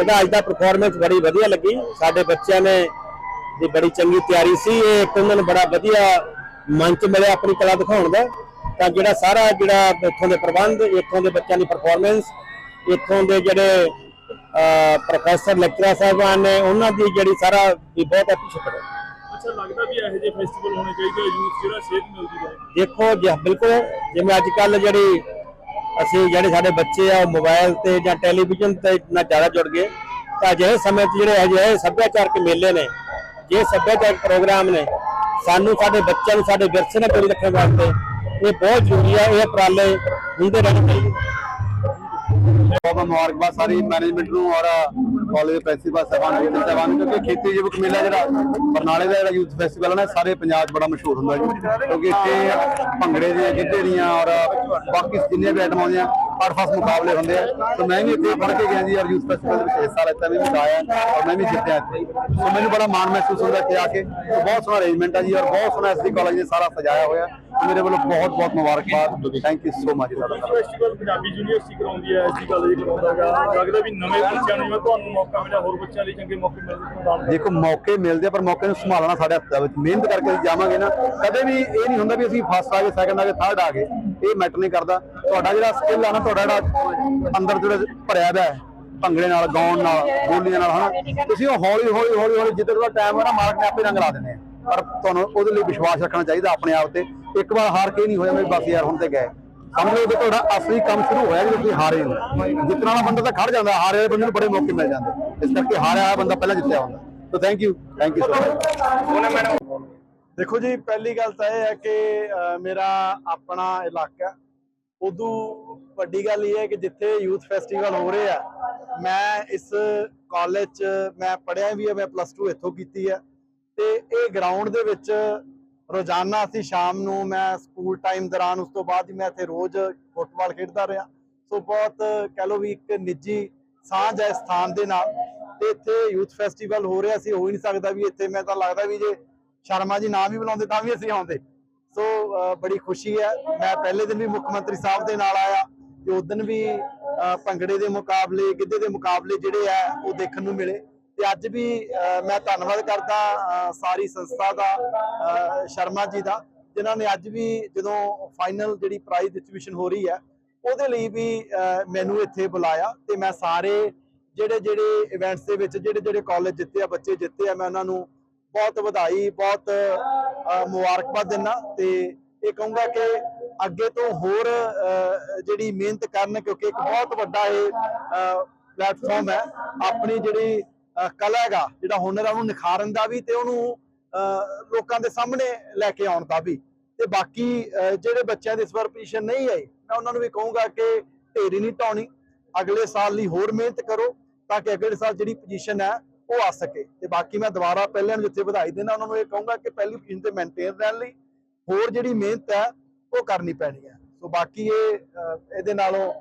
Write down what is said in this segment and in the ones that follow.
ਇਹਦਾ ਅੱਜ ਦਾ ਪਰਫਾਰਮੈਂਸ ਬੜੀ ਵਧੀਆ ਲੱਗੀ। ਸਾਡੇ ਬੱਚਿਆਂ ਨੇ ਦੀ ਬੜੀ ਚੰਗੀ ਤਿਆਰੀ ਸੀ। ਇਹ ਇੱਕ ਉਹਨਾਂ ਨੂੰ ਬੜਾ ਵਧੀਆ ਮੰਚ ਮਿਲਿਆ ਆਪਣੀ ਕਲਾ ਦਿਖਾਉਣ ਦਾ। ਤਾਂ ਜਿਹੜਾ ਸਾਰਾ ਜਿਹੜਾ ਇੱਥੋਂ ਦੇ ਪ੍ਰਬੰਧ ਇੱਥੋਂ ਦੇ ਬੱਚਿਆਂ ਦੀ ਪਰਫਾਰਮੈਂਸ ਇੱਥੋਂ ਦੇ ਜਿਹੜੇ ਪ੍ਰੋਫੈਸਰ ਲੈਕਚਰਰ ਸਾਹਿਬਾਨ ਨੇ ਉਹਨਾਂ ਦੀ ਜਿਹੜੀ ਸਾਰਾ ਵੀ ਬਹੁਤ ਐਪਰੀਸ਼ੀਏਟ ਹੈ। ਅੱਛਾ ਲੱਗਦਾ ਵੀ ਇਹੋ ਜਿਹੇ ਫੈਸਟੀਵਲ ਹੋਣੇ ਚਾਹੀਦੇ ਯੂਥ ਜਿਹੜਾ ਸੇਧ ਮਿਲਦੀ ਰਹੇ। ਦੇਖੋ ਜੀ ਬਿਲਕੁਲ ਜਿਵੇਂ ਅੱਜ ਕੱਲ ਜਿਹੜੀ ਅਸੀਂ ਜਿਹੜੇ ਸਾਡੇ ਬੱਚੇ ਆ, ਉਹ ਮੋਬਾਈਲ ਤੇ ਜਾਂ ਟੈਲੀਵਿਜ਼ਨ ਤੇ ਨਾ ਜ਼ਿਆਦਾ ਜੁੜ ਗਏ। ਤਾਂ ਅਜਿਹੇ ਸਮੇਂ 'ਚ ਜਿਹੜੇ ਅਜਿਹੇ ਸੱਭਿਆਚਾਰਕ ਮੇਲੇ ਨੇ, ਜੇ ਸੱਭਿਆਚਾਰਕ ਪ੍ਰੋਗਰਾਮ ਨੇ, ਸਾਨੂੰ ਸਾਡੇ ਬੱਚਿਆਂ ਨੂੰ ਸਾਡੇ ਵਿਰਸੇ ਨਾਲ ਜੋੜੀ ਰੱਖਣ ਵਾਸਤੇ ਇਹ ਬਹੁਤ ਜ਼ਰੂਰੀ ਹੈ ਇਹ ਉਪਰਾਲੇ ਹੁੰਦੇ ਰਹਿਣੇ ਚਾਹੀਦੇ। ਬਹੁਤ ਮੁਬਾਰਕਬਾਦ ਸਾਰੀ ਮੈਨੇਜਮੈਂਟ ਨੂੰ ਔਰ ਕਾਲਜ ਪ੍ਰਿੰਸੀਪਲ ਸਾਹਿਬਾਨ ਜੀ ਸਾਹਿਬਾਨ ਕਿਉਂਕਿ ਖੇਤੀ ਯੁਵਕ ਮੇਲਾ ਜਿਹੜਾ ਬਰਨਾਲੇ ਦਾ ਜਿਹੜਾ ਯੂਥ ਫੈਸਟੀਵਲ ਹੈ ਨਾ, ਸਾਰੇ ਪੰਜਾਬ 'ਚ ਬੜਾ ਮਸ਼ਹੂਰ ਹੁੰਦਾ ਜੀ। ਕਿਉਂਕਿ ਇੱਥੇ ਭੰਗੜੇ ਦੀਆਂ ਗਿੱਧੇ ਦੀਆਂ ਔਰ ਬਾਕੀ ਜਿੰਨੀਆਂ ਵੀ ਆਈਟਮਾਂ ਆਉਂਦੀਆਂ ਹਰ ਫਸ ਮੁਕਾਬਲੇ ਹੁੰਦੇ ਆ। ਤੇ ਮੈਂ ਵੀ ਇੱਥੇ ਪੜ੍ਹ ਕੇ ਗਿਆ ਜੀ ਔਰ ਯੂਥ ਫੈਸਟੀਵਲ ਦੇ ਵਿੱਚ ਹਿੱਸਾ ਲਿੱਤਾ, ਮੈਂ ਵੀ ਆਇਆ ਔਰ ਮੈਂ ਵੀ ਜਿੱਤਿਆ ਇੱਥੇ। ਸੋ ਮੈਨੂੰ ਬੜਾ ਮਾਣ ਮਹਿਸੂਸ ਹੁੰਦਾ ਇੱਥੇ ਆ ਕੇ। ਬਹੁਤ ਸੋਹਣਾ ਅਰੇਂਜਮੈਂਟ ਆ ਜੀ ਔਰ ਬਹੁਤ ਸੋਹਣਾ ਐਸਡੀ ਕਾਲਜ ਨੇ ਸਾਰਾ ਸਜਾਇਆ ਹੋਇਆ। ਮੇਰੇ ਵੱਲੋਂ ਬਹੁਤ ਬਹੁਤ ਮੁਬਾਰਕਬਾਦ। ਥੈਂਕ ਯੂ ਸੋ ਮਚ ਤੁਹਾਡਾ ਫੈਸਟੀਵਲ ਪੰਜਾਬੀ ਯੂਨੀਵਰਸਿਟੀ ਕਰਾਉਂਦੀ ਹੈ ਐਸੀ ਕਾਲਜ ਕਰਾਉਂਦਾਗਾ। ਲੱਗਦਾ ਵੀ ਨਵੇਂ ਬੱਚਿਆਂ ਨੂੰ ਜਿਵੇਂ ਤੁਹਾਨੂੰ ਮੌਕਾ ਮਿਲਿਆ ਹੋਰ ਬੱਚਿਆਂ ਲਈ ਚੰਗੇ ਮੌਕੇ ਮਿਲਦੇ ਪ੍ਰਦਾਨ ਦੇਖੋ ਮੌਕੇ ਮਿਲਦੇ ਆ ਪਰ ਮੌਕੇ ਨੂੰ ਸੰਭਾਲਣਾ ਸਾਡੇ ਹੱਥ ਵਿੱਚ। ਮਿਹਨਤ ਕਰਕੇ ਅਸੀਂ ਜਾਵਾਂਗੇ ਨਾ ਕਦੇ ਵੀ ਇਹ ਨਹੀਂ ਹੁੰਦਾ ਵੀ ਅਸੀਂ ਫਸਟ ਆ ਗਏ ਸੈਕੰਡ ਆ ਗਏ ਥਰਡ ਆ ਗਏ। ਇਹ ਮੈਟਰ ਨਹੀਂ ਕਰਦਾ। ਤੁਹਾਡਾ ਜਿਹੜਾ ਸਕਿੱਲ ਆ ਨਾ ਤੁਹਾਡਾ ਜਿਹੜਾ ਅੰਦਰ ਜਿਹੜਾ ਭਰਿਆ ਹੋਇਆ ਹੈ ਭੰਗੜੇ ਨਾਲ ਗਾਉਣ ਨਾਲ ਬੋਲੀਆਂ ਨਾਲ ਹਨਾ? ਤੁਸੀਂ ਉਹ ਹੌਲੀ ਹੌਲੀ ਹੌਲੀ ਹੌਲੀ ਜਿੱਦਾਂ ਦਾ ਟਾਈਮ ਹੈ ਨਾ ਮਾਲਕ ਨੇ ਆਪੇ ਰੰਗ ਲਾ ਦਿੰਦੇ ਆ। ਪਰ ਤੁਹਾਨੂੰ ਉਹਦੇ ਲਈ ਵਿਸ਼ਵਾਸ ਰੱਖਣਾ ਚਾਹੀਦਾ ਆਪਣੇ ਆਪ ਤੇ। ਇੱਕ ਵਾਰ ਹਾਰ ਕੇ ਨਹੀਂ ਹੋਇਆ ਵੀ ਬਸ ਯਾਰ ਹੁਣ ਤੇ ਗਏ। ਸਮਝ ਲਓ ਕਿ ਤੁਹਾਡਾ ਅਸਲੀ ਕੰਮ ਸ਼ੁਰੂ ਹੋਇਆ ਜਦੋਂ ਤੁਸੀਂ ਹਾਰੇ ਹੋ। ਜਿੱਤਣ ਵਾਲਾ ਬੰਦਾ ਤਾਂ ਖੜ ਜਾਂਦਾ, ਹਾਰੇ ਵਾਲੇ ਬੰਦੇ ਨੂੰ ਬੜੇ ਮੌਕੇ ਮਿਲ ਜਾਂਦੇ। ਇਸ ਕਰਕੇ ਹਾਰਿਆ ਹੋਇਆ ਬੰਦਾ ਪਹਿਲਾਂ ਜਿੱਤਿਆ ਹੁੰਦਾ। So thank you thank you so much ਦੇਖੋ ਜੀ, ਪਹਿਲੀ ਗੱਲ ਤਾਂ ਇਹ ਹੈ ਕਿ ਮੇਰਾ ਆਪਣਾ ਇਲਾਕਾ ਉਦੋਂ ਵੱਡੀ ਗੱਲ ਇਹ ਹੈ ਕਿ ਜਿੱਥੇ ਯੂਥ ਫੈਸਟੀਵਲ ਹੋ ਰਹੇ ਆ, ਮੈਂ ਇਸ ਕਾਲਜ ਚ, ਮੈਂ ਪੜਿਆ ਵੀ ਹੈ ਮੈਂ ਪਲੱਸ 2 ਇੱਥੋਂ ਕੀਤੀ ਹੈ ਤੇ ਇਹ ਗਰਾਊਂਡ ਦੇ ਵਿੱਚ ਰੋਜ਼ਾਨਾ ਅਸੀਂ ਸ਼ਾਮ ਨੂੰ ਮੈਂ ਸਕੂਲ ਟਾਈਮ ਦੌਰਾਨ ਉਸ ਤੋਂ ਬਾਅਦ ਹੀ ਮੈਂ ਇੱਥੇ ਰੋਜ਼ ਫੁੱਟਬਾਲ ਖੇਡਦਾ ਰਿਹਾ। ਸੋ ਬਹੁਤ ਕਹਿ ਲਓ ਵੀ ਇੱਕ ਨਿੱਜੀ ਸਾਂਝ ਹੈ ਸਥਾਨ ਦੇ ਨਾਲ ਤੇ ਇੱਥੇ ਯੂਥ ਫੈਸਟੀਵਲ ਹੋ ਰਿਹਾ ਸੀ ਹੋ ਹੀ ਨਹੀਂ ਸਕਦਾ ਵੀ ਇੱਥੇ ਮੈਂ ਤਾਂ ਲੱਗਦਾ ਵੀ ਜੇ ਸ਼ਰਮਾ ਜੀ ਨਾਮ ਹੀ ਬੁਲਾਉਂਦੇ ਤਾਂ ਵੀ ਅਸੀਂ ਆਉਂਦੇ। ਸੋ ਬੜੀ ਖੁਸ਼ੀ ਹੈ। ਮੈਂ ਪਹਿਲੇ ਦਿਨ ਵੀ ਮੁੱਖ ਮੰਤਰੀ ਸਾਹਿਬ ਦੇ ਨਾਲ ਆਇਆ ਤੇ ਉਸ ਦਿਨ ਵੀ ਅਹ, ਭੰਗੜੇ ਦੇ ਮੁਕਾਬਲੇ ਗਿੱਧੇ ਦੇ ਮੁਕਾਬਲੇ ਜਿਹੜੇ ਆ ਉਹ ਦੇਖਣ ਨੂੰ ਮਿਲੇ। ਤੇ ਅੱਜ ਵੀ ਮੈਂ ਧੰਨਵਾਦ ਕਰਦਾ ਸਾਰੀ ਸੰਸਥਾ ਦਾ ਸ਼ਰਮਾ ਜੀ ਦਾ, ਜਿਨ੍ਹਾਂ ਨੇ ਅੱਜ ਵੀ ਜਦੋਂ ਫਾਈਨਲ ਜਿਹੜੀ ਪ੍ਰਾਈਜ਼ ਡਿਸਟ੍ਰੀਬਿਊਸ਼ਨ ਹੋ ਰਹੀ ਹੈ, ਉਹਦੇ ਲਈ ਵੀ ਮੈਨੂੰ ਇੱਥੇ ਬੁਲਾਇਆ ਤੇ ਮੈਂ ਸਾਰੇ ਜਿਹੜੇ ਜਿਹੜੇ ਇਵੈਂਟਸ ਦੇ ਵਿੱਚ, ਜਿਹੜੇ ਜਿਹੜੇ ਕਾਲਜ ਜਿੱਤੇ ਆ, ਬੱਚੇ ਜਿੱਤੇ ਆ, ਮੈਂ ਉਹਨਾਂ ਨੂੰ ਬਹੁਤ ਵਧਾਈ, ਬਹੁਤ ਮੁਬਾਰਕਬਾਦ ਦਿੰਦਾ ਤੇ ਇਹ ਕਹੂੰਗਾ ਕਿ ਅੱਗੇ ਤੋਂ ਹੋਰ ਜਿਹੜੀ ਮਿਹਨਤ ਕਰਨ, ਕਿਉਂਕਿ ਇੱਕ ਬਹੁਤ ਵੱਡਾ ਇਹ ਪਲੇਟਫਾਰਮ ਹੈ, ਆਪਣੀ ਜਿਹੜੀ ਕਲਾ ਹੈਗਾ, ਜਿਹੜਾ ਹੁਨਰ ਆ ਉਹਨੂੰ ਨਿਖਾਰਨ ਦਾ ਵੀ ਤੇ ਉਹਨੂੰ ਲੋਕਾਂ ਦੇ ਸਾਹਮਣੇ ਲੈ ਕੇ ਆਉਣ ਦਾ ਵੀ। ਤੇ ਬਾਕੀ ਜਿਹੜੇ ਬੱਚਿਆਂ ਦੇ ਇਸ ਵਾਰ ਪੋਜੀਸ਼ਨ ਨਹੀਂ ਆਈ ਮੈਂ ਉਹਨਾਂ ਨੂੰ ਵੀ ਕਹੂੰਗਾ ਕਿ ਢੇਰੀ ਨਹੀਂ ਟਾਉਣੀ। ਅਗਲੇ ਸਾਲ ਲਈ ਹੋਰ ਮਿਹਨਤ ਕਰੋ ਤਾਂ ਕਿ ਅਗਲੇ ਸਾਲ ਜਿਹੜੀ ਪੋਜੀਸ਼ਨ ਹੈ, ਉਹ ਆ ਸਕੇ। ਤੇ ਬਾਕੀ ਮੈਂ ਦੁਬਾਰਾ ਪਹਿਲਿਆਂ ਨੂੰ ਜਿੱਥੇ ਵਧਾਈ ਦੇਣਾ ਉਹਨਾਂ ਨੂੰ ਇਹ ਕਹੂੰਗਾ ਕਿ ਪਹਿਲੀ ਪੋਜੀਸ਼ਨ ਤੇ ਮੇਨਟੇਨ ਰਹਿਣ ਲਈ ਹੋਰ ਜਿਹੜੀ ਮਿਹਨਤ ਹੈ, ਉਹ ਕਰਨੀ ਪੈਣੀ ਹੈ। ਸੋ ਬਾਕੀ ਇਹ ਇਹਦੇ ਨਾਲੋਂ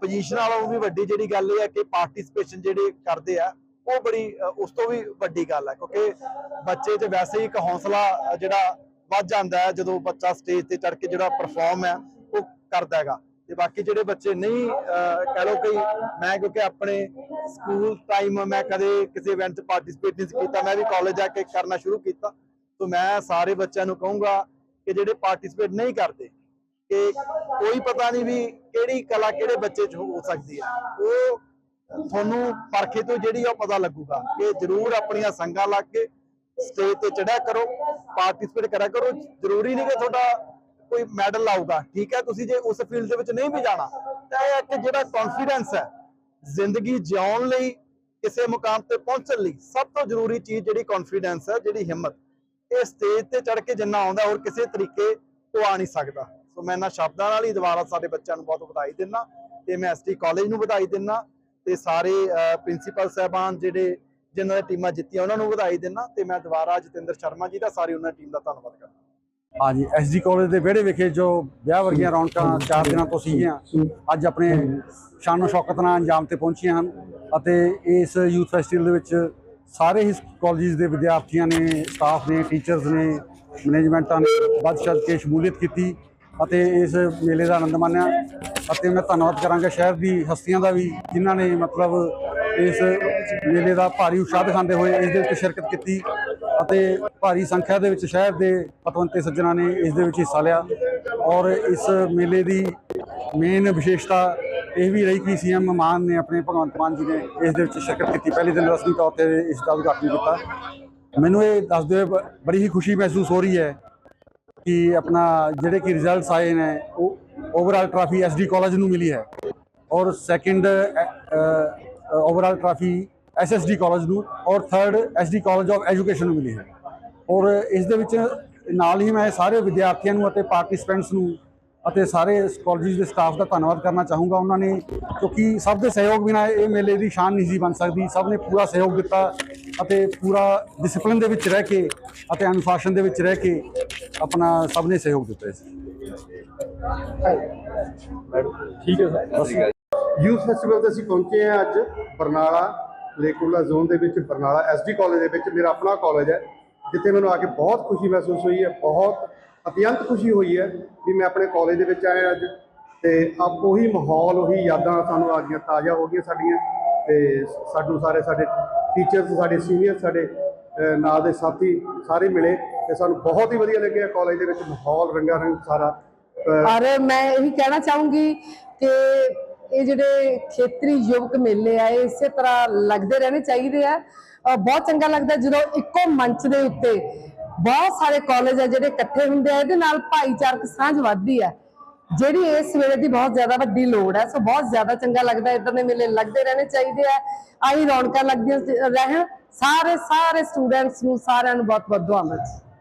ਪੋਜੀਸ਼ਨ ਨਾਲੋਂ ਵੀ ਵੱਡੀ ਜਿਹੜੀ ਗੱਲ ਇਹ ਹੈ ਕਿ ਪਾਰਟਿਸਿਪੇਸ਼ਨ ਜਿਹੜੇ ਕਰਦੇ ਆ ਉਹ ਬੜੀ ਉਸ ਤੋਂ ਵੀ ਵੱਡੀ ਗੱਲ ਹੈ ਕਿਉਂਕਿ ਬੱਚੇ 'ਚ ਵੈਸੇ ਹੀ ਇੱਕ ਹੌਸਲਾ ਜਿਹੜਾ ਵੱਧ ਜਾਂਦਾ ਹੈ ਜਦੋਂ ਬੱਚਾ ਸਟੇਜ ਤੇ ਚੜ ਕੇ ਜਿਹੜਾ ਪਰਫਾਰਮ ਹੈ ਉਹ ਕਰਦਾ ਹੈਗਾ। ਤੇ ਬਾਕੀ ਜਿਹੜੇ ਬੱਚੇ ਨਹੀਂ ਅਹ, ਕਹਿ ਕਿ ਮੈਂ ਕਿਉਂਕਿ ਆਪਣੇ ਸਕੂਲ ਟਾਈਮ ਮੈਂ ਕਦੇ ਕਿਸੇ ਇਵੈਂਟ 'ਚ ਪਾਰਟਿਸਿਪੇਟ ਨਹੀਂ ਕੀਤਾ ਮੈਂ ਵੀ ਕਾਲਜ ਜਾ ਕੇ ਕਰਨਾ ਸ਼ੁਰੂ ਕੀਤਾ। ਤੋਂ ਮੈਂ ਸਾਰੇ ਬੱਚਿਆਂ ਨੂੰ ਕਹੂੰਗਾ ਕਿ ਜਿਹੜੇ ਪਾਰਟਿਸਿਪੇਟ ਨਹੀਂ ਕਰਦੇ, ਕਿ ਕੋਈ ਪਤਾ ਨਹੀਂ ਵੀ ਕਿਹੜੀ ਕਲਾ ਕਿਹੜੇ ਬੱਚੇ 'ਚ ਹੋ ਸਕਦੀ ਹੈ। ਉਹ ਤੁਹਾਨੂੰ ਪਰਖੇ ਤੋਂ ਜਿਹੜੀ ਉਹ ਪਤਾ ਲੱਗੂਗਾ ਕਿ ਜਰੂਰ ਆਪਣੀਆਂ ਸੰਗਾਂ ਲੱਗ ਕੇ ਸਟੇਜ ਤੇ ਚੜਿਆ ਕਰੋ ਪਾਰਟਿਸਿਪੇਟ ਕਰਿਆ ਕਰੋ। ਜ਼ਰੂਰੀ ਨਹੀਂ ਕਿ ਤੁਹਾਡਾ ਕੋਈ ਮੈਡਲ ਲਾਊਗਾ ਠੀਕ ਹੈ? ਤੁਸੀਂ ਜੇ ਉਸ ਫੀਲਡ ਦੇ ਵਿੱਚ ਨਹੀਂ ਵੀ ਜਾਣਾ, ਤਾਂ ਇਹ ਕਿ ਜਿਹੜਾ ਕੌਨਫੀਡੈਂਸ ਹੈ, ਜ਼ਿੰਦਗੀ ਜਿਉਣ ਲਈ, ਕਿਸੇ ਮੁਕਾਮ ਤੇ ਪਹੁੰਚਣ ਲਈ ਸਭ ਤੋਂ ਜ਼ਰੂਰੀ ਚੀਜ਼ ਜਿਹੜੀ ਕੌਨਫੀਡੈਂਸ ਹੈ, ਜਿਹੜੀ ਹਿੰਮਤ। ਇਹ ਸਟੇਜ ਤੇ ਚੜ ਕੇ ਜਿੰਨਾ ਆਉਂਦਾ ਹੋਰ ਕਿਸੇ ਤਰੀਕੇ ਤੋਂ ਆ ਨਹੀਂ ਸਕਦਾ। ਸੋ ਮੈਂ ਇਹਨਾਂ ਸ਼ਬਦਾਂ ਨਾਲ ਹੀ ਦੁਬਾਰਾ ਸਾਡੇ ਬੱਚਿਆਂ ਨੂੰ ਬਹੁਤ ਵਧਾਈ ਦਿੰਦਾ ਤੇ ਮੈਂ ਐਸਟੀ ਕਾਲਜ ਨੂੰ ਵਧਾਈ ਦਿੰਦਾ ਤੇ ਸਾਰੇ ਪ੍ਰਿੰਸੀਪਲ ਸਾਹਿਬਾਨ ਜਿਹੜੇ ਜਿਨ੍ਹਾਂ ਨੇ ਟੀਮਾਂ ਜਿੱਤੀਆਂ ਉਹਨਾਂ ਨੂੰ ਵਧਾਈ ਦਿੰਦਾ ਤੇ ਮੈਂ ਦੁਬਾਰਾ ਜਤਿੰਦਰ ਸ਼ਰਮਾ ਜੀ ਦਾ ਸਾਰੀ ਉਹਨਾਂ ਟੀਮ ਦਾ ਧੰਨਵਾਦ ਕਰਦਾ। ਹਾਂਜੀ ਐਸਡੀ ਕਾਲਜ ਦੇ ਵਿਹੜੇ ਵਿਖੇ ਜੋ ਵਿਆਹ ਵਰਗੀਆਂ ਰੌਣਕਾਂ ਚਾਰ ਦਿਨਾਂ ਤੋਂ ਸੀਗੀਆਂ, ਅੱਜ ਆਪਣੇ ਸ਼ਾਨੋ ਸ਼ੌਕਤ ਨਾਲ ਅੰਜਾਮ ਤੇ ਪਹੁੰਚੀਆਂ ਹਨ ਅਤੇ ਇਸ ਯੂਥ ਫੈਸਟੀਵਲ ਦੇ ਵਿੱਚ ਸਾਰੇ ਹੀ ਕਾਲਜਿਸ ਦੇ ਵਿਦਿਆਰਥੀਆਂ ਨੇ ਸਟਾਫ ਨੇ ਟੀਚਰਸ ਨੇ ਮੈਨੇਜਮੈਂਟਾਂ ਨੇ ਵੱਧ ਚੜ ਕੇ ਸ਼ਮੂਲੀਅਤ ਕੀਤੀ ਅਤੇ ਇਸ ਮੇਲੇ ਦਾ ਆਨੰਦ ਮਾਣਿਆ ਅਤੇ ਮੈਂ ਧੰਨਵਾਦ ਕਰਾਂਗਾ ਸ਼ਹਿਰ ਦੀ ਹਸਤੀਆਂ ਦਾ ਵੀ, ਜਿਨ੍ਹਾਂ ਨੇ ਮਤਲਬ ਇਸ ਮੇਲੇ ਦਾ ਭਾਰੀ ਉਤਸ਼ਾਹ ਦਿਖਾਉਂਦੇ ਹੋਏ ਇਸ ਦੇ ਵਿੱਚ ਸ਼ਿਰਕਤ ਕੀਤੀ ਅਤੇ ਭਾਰੀ ਸੰਖਿਆ ਦੇ ਵਿੱਚ ਸ਼ਹਿਰ ਦੇ ਪਤਵੰਤੇ ਸੱਜਣਾ ਨੇ ਇਸ ਦੇ ਵਿੱਚ ਹਿੱਸਾ ਲਿਆ ਔਰ ਇਸ ਮੇਲੇ ਦੀ ਮੇਨ ਵਿਸ਼ੇਸ਼ਤਾ ਇਹ ਵੀ ਰਹੀ ਕਿ ਸੀਐਮ ਮਾਨ ਨੇ ਆਪਣੇ ਭਗਵੰਤ ਮਾਨ ਜੀ ਨੇ ਇਸ ਦੇ ਵਿੱਚ ਸ਼ਿਰਕਤ ਕੀਤੀ। ਪਹਿਲੇ ਦਿਨ ਰਸਮੀ ਤੌਰ ਤੇ ਇਸ ਦਾ ਉਦਘਾਟਨ ਕੀਤਾ। ਮੈਨੂੰ ਇਹ ਦੱਸਦੇ ਹੋਏ ਬੜੀ ਹੀ ਖੁਸ਼ੀ ਮਹਿਸੂਸ ਹੋ ਰਹੀ ਹੈ ਕਿ ਆਪਣਾ ਜਿਹੜੇ ਕਿ ਰਿਜ਼ਲਟਸ ਆਏ ਨੇ, ਉਹ ਓਵਰਆਲ ਟਰਾਫੀ ਐਸਡੀ ਕਾਲਜ ਨੂੰ ਮਿਲੀ ਹੈ ਔਰ second overall trophy SSD college ਨੂੰ ਔਰ third SD college of education ਨੂੰ ਮਿਲੀ ਹੈ। ਔਰ ਇਸ ਦੇ ਵਿੱਚ ਨਾਲ ਹੀ ਮੈਂ ਸਾਰੇ ਵਿਦਿਆਰਥੀਆਂ ਨੂੰ ਅਤੇ ਪਾਰਟਿਸਪੈਂਟਸ ਨੂੰ ਅਤੇ ਸਾਰੇ ਕਾਲਜਿਸ ਦੇ ਸਟਾਫ ਦਾ ਧੰਨਵਾਦ ਕਰਨਾ ਚਾਹੂੰਗਾ ਉਹਨਾਂ ਨੇ ਕਿਉਂਕਿ ਸਭ ਦੇ ਸਹਿਯੋਗ ਬਿਨਾਂ ਇਹ ਮੇਲੇ ਦੀ ਸ਼ਾਨ ਨਹੀਂ ਸੀ ਬਣ ਸਕਦੀ। ਸਭ ਨੇ ਪੂਰਾ ਸਹਿਯੋਗ ਦਿੱਤਾ ਅਤੇ ਪੂਰਾ ਡਿਸਪਲਿਨ ਦੇ ਵਿੱਚ ਰਹਿ ਕੇ ਅਤੇ ਅਨੁਸ਼ਾਸਨ ਦੇ ਵਿੱਚ ਰਹਿ ਕੇ ਆਪਣਾ ਸਭ ਨੇ ਸਹਿਯੋਗ ਦਿੱਤਾ ਇਸ ਠੀਕ ਹੈ ਸਰ। ਯੂਥ ਫੈਸਟੀਵਲ ਤੇ ਅਸੀਂ ਪਹੁੰਚੇ ਹਾਂ ਅੱਜ ਬਰਨਾਲਾ ਲੇਕੂਲਾ ਜ਼ੋਨ ਦੇ ਵਿੱਚ ਬਰਨਾਲਾ ਐਸਡੀ ਕਾਲਜ ਦੇ ਵਿੱਚ ਮੇਰਾ ਆਪਣਾ ਕਾਲਜ ਹੈ ਜਿੱਥੇ ਮੈਨੂੰ ਆ ਕੇ ਬਹੁਤ ਖੁਸ਼ੀ ਮਹਿਸੂਸ ਹੋਈ ਹੈ ਬਹੁਤ ਅਤਿਅੰਤ ਖੁਸ਼ੀ ਹੋਈ ਹੈ ਵੀ ਮੈਂ ਆਪਣੇ ਕਾਲਜ ਦੇ ਵਿੱਚ ਆਇਆ ਅੱਜ ਤੇ ਆਪ ਉਹੀ ਮਾਹੌਲ ਉਹੀ ਯਾਦਾਂ ਸਾਨੂੰ ਆ ਗਈਆਂ ਤਾਜ਼ਾ ਹੋ ਗਈਆਂ ਸਾਡੀਆਂ ਤੇ ਸਾਨੂੰ ਸਾਰੇ ਸਾਡੇ ਟੀਚਰਸ ਸਾਡੇ ਸੀਨੀਅਰ ਸਾਡੇ ਨਾਲ ਦੇ ਸਾਥੀ ਸਾਰੇ ਮਿਲੇ ਤੇ ਸਾਨੂੰ ਬਹੁਤ ਹੀ ਵਧੀਆ ਲੱਗਿਆ ਕਾਲਜ ਦੇ ਵਿੱਚ ਮਾਹੌਲ ਰੰਗਾ ਰੰਗ ਸਾਰਾ। ਅਹ, ਔਰ ਮੈਂ ਇਹੀ ਕਹਿਣਾ ਚਾਹੂੰਗੀ ਕਿ ਇਹ ਜਿਹੜੇ ਖੇਤਰੀ ਯੁਵਕ ਮੇਲੇ ਆ ਇਹ ਇਸੇ ਤਰ੍ਹਾਂ ਲੱਗਦੇ ਰਹਿਣੇ ਚਾਹੀਦੇ ਆ। ਬਹੁਤ ਚੰਗਾ ਲੱਗਦਾ ਜਦੋਂ ਇੱਕੋ ਮੰਚ ਦੇ ਉੱਤੇ ਬਹੁਤ ਸਾਰੇ ਕਾਲਜ ਆ ਜਿਹੜੇ ਇਕੱਠੇ ਹੁੰਦੇ ਆ ਇਹਦੇ ਨਾਲ ਭਾਈਚਾਰਕ ਸਾਂਝ ਵੱਧਦੀ ਆ। ਜਿਹੜੀ ਇਸ ਵੇਲੇ ਦੀ ਬਹੁਤ ਜ਼ਿਆਦਾ ਵੱਡੀ ਲੋੜ ਹੈ ਸੋ ਬਹੁਤ ਜ਼ਿਆਦਾ ਚੰਗਾ ਲੱਗਦਾ ਇਦਾਂ ਦੇ ਮੇਲੇ ਲੱਗਦੇ ਰਹਿਣੇ ਚਾਹੀਦੇ ਆ। ਆਹੀ ਰੌਣਕਾਂ ਲੱਗਦੀਆਂ ਰਹਿਣ। ਸਾਰੇ ਸਾਰੇ ਸਟੂਡੈਂਟਸ ਨੂੰ ਸਾਰਿਆਂ ਨੂੰ ਬਹੁਤ ਬਹੁਤ ਦੁਆਵਾਂ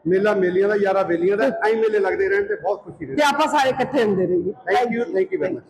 ਮੇਲਾ ਮੇਲੀਆਂ ਦਾ ਯਾਰਾ ਵੇਲੀਆਂ ਦਾ ਐਂ ਮੇਲੇ ਲੱਗਦੇ ਰਹਿਣ ਤੇ ਬਹੁਤ ਖੁਸ਼ੀ ਤੇ ਰਹੀ ਆਪਾਂ ਸਾਰੇ ਇਕੱਠੇ ਹੁੰਦੇ ਰਹੀਏ। Thank you thank you very much